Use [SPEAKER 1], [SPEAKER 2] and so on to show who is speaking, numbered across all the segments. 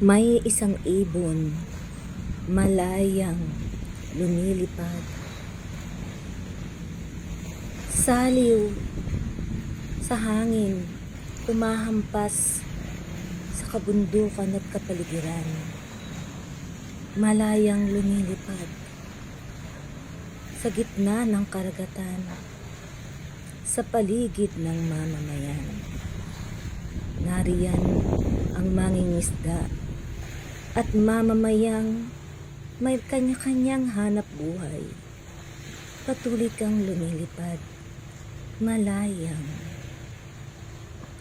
[SPEAKER 1] May isang ibon, malayang lumilipad. Saliw sa hangin, tumahampas sa kabundukan at kapaligiran. Malayang lumilipad sa gitna ng karagatan, sa paligid ng mamamayan. Nariyan ang mangingisda at mamamayang may kanya-kanyang hanap buhay. Patuloy kang lumilipad, malayang,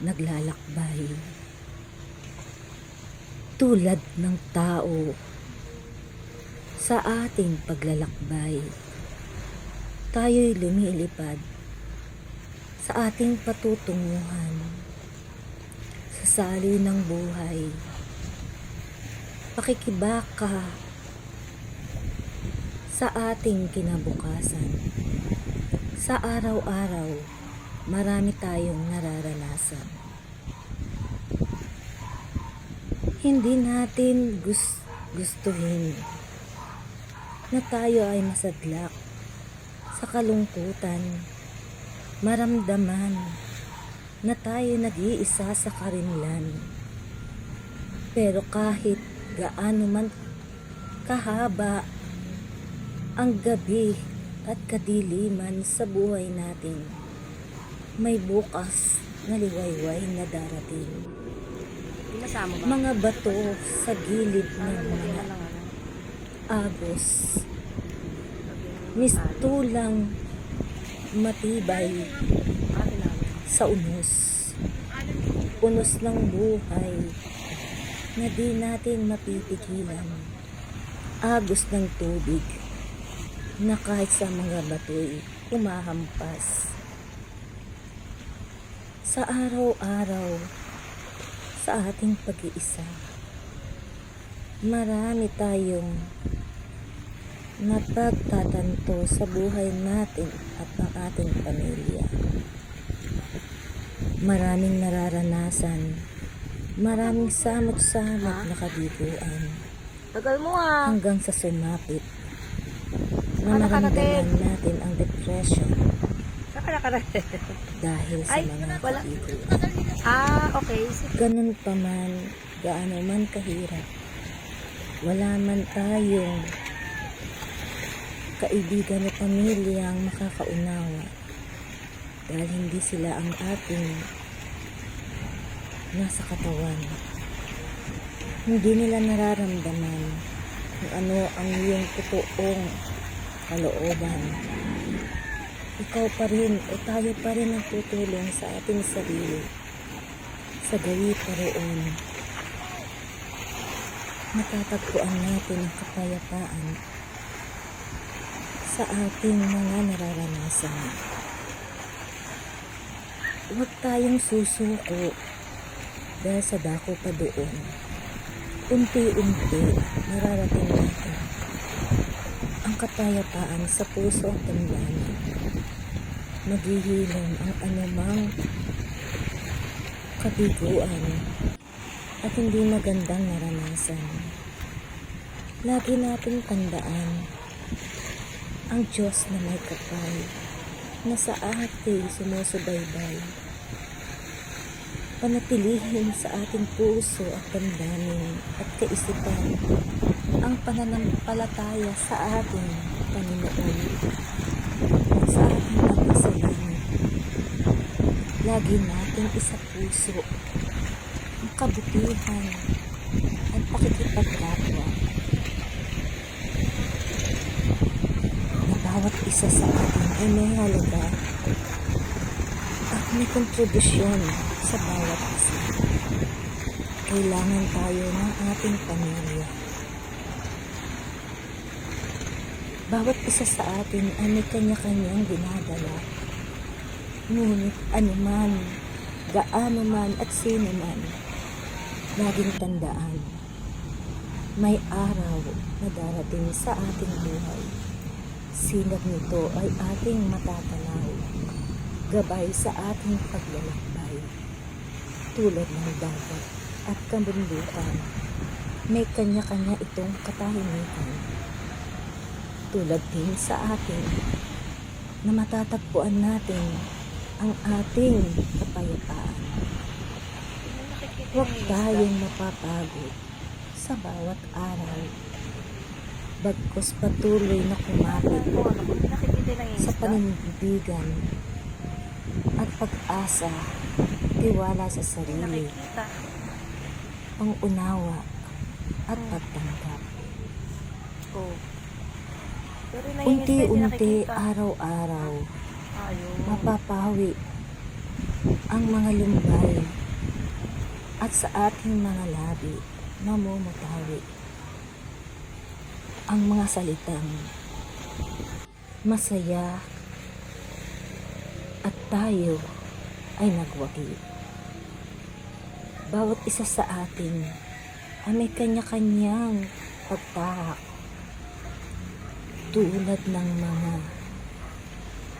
[SPEAKER 1] naglalakbay. Tulad ng tao sa ating paglalakbay, tayo'y lumilipad sa ating patutunguhan sa saliw ng buhay. Pakikibaka sa ating kinabukasan. Sa araw-araw, marami tayong nararanasan. Hindi natin gus- gustuhin na tayo ay masadlak sa kalungkutan, maramdaman na tayo nag-iisa sa karinlan. Pero kahit gaano man kahaba ang gabi at kadiliman sa buhay natin, may bukas na liwayway na darating. Mga bato sa gilid ng mga agos, mistulang matibay
[SPEAKER 2] namin.
[SPEAKER 1] sa unos. Unos ng buhay na di natin mapipigilan. Agos ng tubig na kahit sa mga bato'y umahampas. Sa araw-araw, sa ating pag-iisa, marami tayong napagtatanto sa buhay natin at ng ating pamilya. Maraming nararanasan, maraming samot-samot na kabiguan,
[SPEAKER 2] Tagal mo ah.
[SPEAKER 1] hanggang sa sumapit na
[SPEAKER 2] Ano
[SPEAKER 1] maramdaman natin ang depression dahil sa
[SPEAKER 2] Ay,
[SPEAKER 1] mga
[SPEAKER 2] wala.
[SPEAKER 1] kabiguan.
[SPEAKER 2] Ah, okay.
[SPEAKER 1] Ganun pa man, gaano man kahirap, wala man tayong kaibigan o pamilyang makakaunawa dahil hindi sila ang ating nasa katawan. Hindi nila nararamdaman kung ano ang iyong totoong kalooban. Ikaw pa rin o tayo pa rin ang tutulong sa ating sarili sa gawi paroon. Matatagpuan natin ang kapayapaan sa ating mga nararanasan. Huwag tayong susuko dahil sa dako pa doon. Unti-unti nararating natin ang kapayapaan sa puso at damdamin. Maghihilom ang anumang kabiguan at hindi magandang naranasan. Lagi nating tandaan ang Diyos na may kapal na sa ating sumusubaybay. Panatilihin sa ating puso at damdamin at kaisipan ang pananampalataya sa ating Panginoon at sa ating Ama sa langit. Lagi nating isa puso ang kabutihan at pakikipagkapwa na bawat isa sa atin ay may halaga at may kontribusyon sa bawat isa. Kailangan tayo ng ating pamilya. Bawat isa sa atin ay may kanya-kanyang ginagawa. Ngunit anuman, gaano man at sino man, laging tandaan, may araw na darating sa ating buhay. Sinag nito ay ating matatanaw, gabay sa ating paglalakbay, tulad ng dagat at kabundukan may kanya-kanya itong katahimikan. Tulad din sa atin na matatagpuan natin ang ating kapayapaan. Huwag tayong mapapagod sa bawat araw. Bagkos patuloy na kumapit sa panindigan at pag-asa, tiwala sa sarili, pangunawa at
[SPEAKER 2] Hmm.
[SPEAKER 1] pagtanggap. Unti-unti,
[SPEAKER 2] nakikita.
[SPEAKER 1] araw-araw, mapapawi ang mga lumbay at sa ating mga labi, mamumutawi ang mga salitang masaya at tayo ay nagwagi. Bawat isa sa atin ay may kanya-kanyang pagtahak tulad ng mga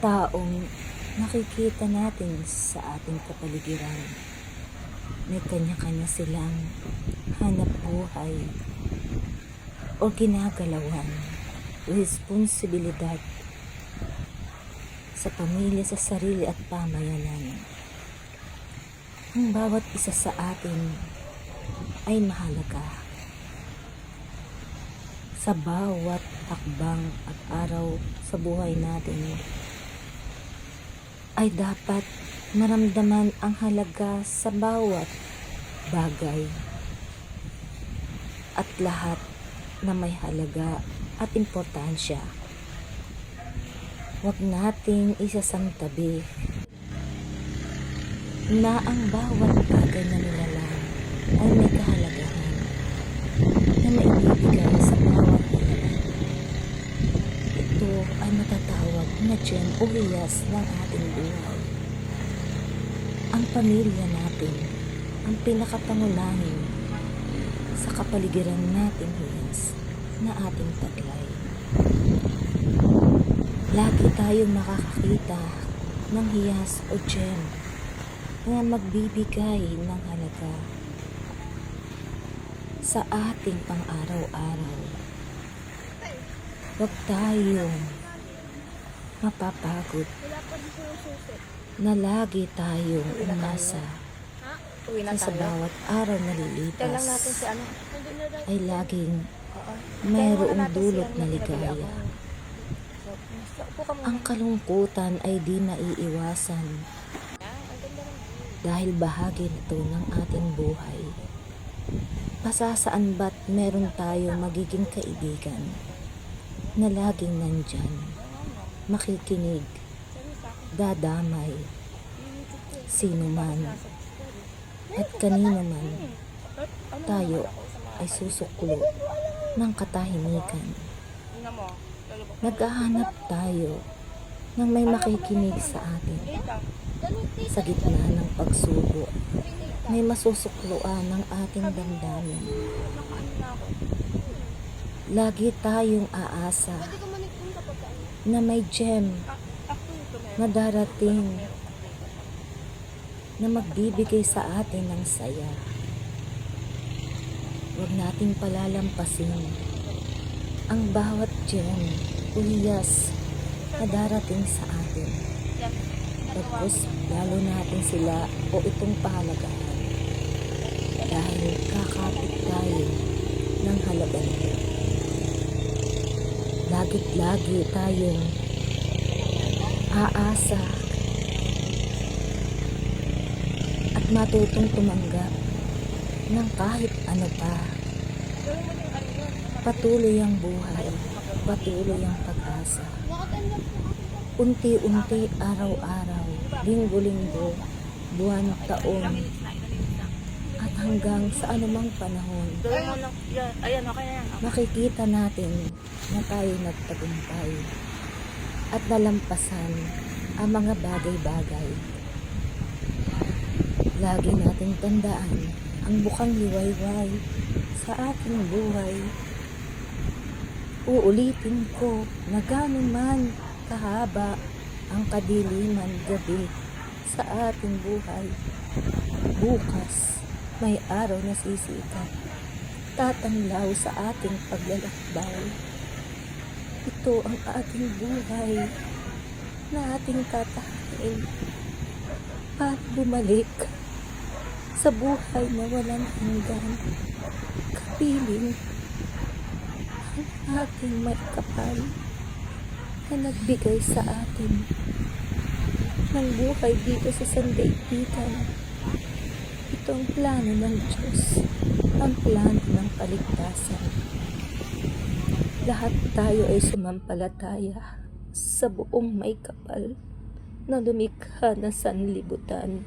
[SPEAKER 1] taong nakikita natin sa ating kapaligiran. May kanya-kanya silang hanap buhay o ginagalawan, responsibilidad sa pamilya, sa sarili at pamayanan. Ang bawat isa sa atin ay mahalaga. Sa bawat hakbang at araw sa buhay natin ay dapat maramdaman ang halaga sa bawat bagay at lahat na may halaga at importansya. Huwag nating isasantabi na ang bawat bagay na nilalang ay may kahalagahan na maibibigay sa bawat nilalang. Ito ay matatawag na gem o hiyas ng ating buhay. Ang pamilya natin ang pinakapangunahin sa kapaligiran natin hiyas na ating taglay. Lagi tayong makakakita ng hiyas o gem na magbibigay ng halaga sa ating pang-araw-araw. Huwag tayong mapapagod na lagi tayong umasa
[SPEAKER 2] na
[SPEAKER 1] sa bawat araw na lilipas ay laging
[SPEAKER 2] Oo.
[SPEAKER 1] mayroong dulot na ligaya. Ang kalungkutan ay di naiiwasan dahil bahagi nito ng ating buhay. Pasasaan ba't meron tayo magiging kaibigan na laging nandyan, makikinig, dadamay, sino man, at kanino man tayo ay susuklo ng katahimikan. Naghahanap tayo ng may makikinig sa atin. Sa gitna ng pagsubok, may masusukluan ng ating damdamin. Lagi tayong aasa na may gem na darating na magbibigay sa atin ng saya. Huwag nating palalampasin ang bawat gem o hiyas na darating sa atin. Tapos lalo natin sila o itong pahalagahan dahil kakapit tayo ng halaga nito. Lagit-lagi tayong aasa at matutong tumanggap ng kahit ano pa. Patuloy ang buhay, patuloy ang pag-asa. Unti-unti, araw-araw, linggo-linggo, buwan, taon, at hanggang sa anumang panahon, makikita natin na tayo nagtagumpay at nalampasan ang mga bagay-bagay. Lagi nating tandaan ang bukang liwayway sa ating buhay. Uulitin ko na gano'n man kahaba ang kadiliman gabi sa ating buhay. Bukas, may araw na sisikat magtatanglaw sa ating paglalakbay. Ito ang ating buhay na ating tatahain para bumalik sa buhay na walang hanggan. Kapiling ang ating may kapal na nagbigay sa atin ng buhay dito sa sandaigdigan. Ito ang plano ng Diyos, ang plano ng kaligtasan. Lahat tayo ay sumampalataya sa buong may kapal na lumikha ng sanlibutan.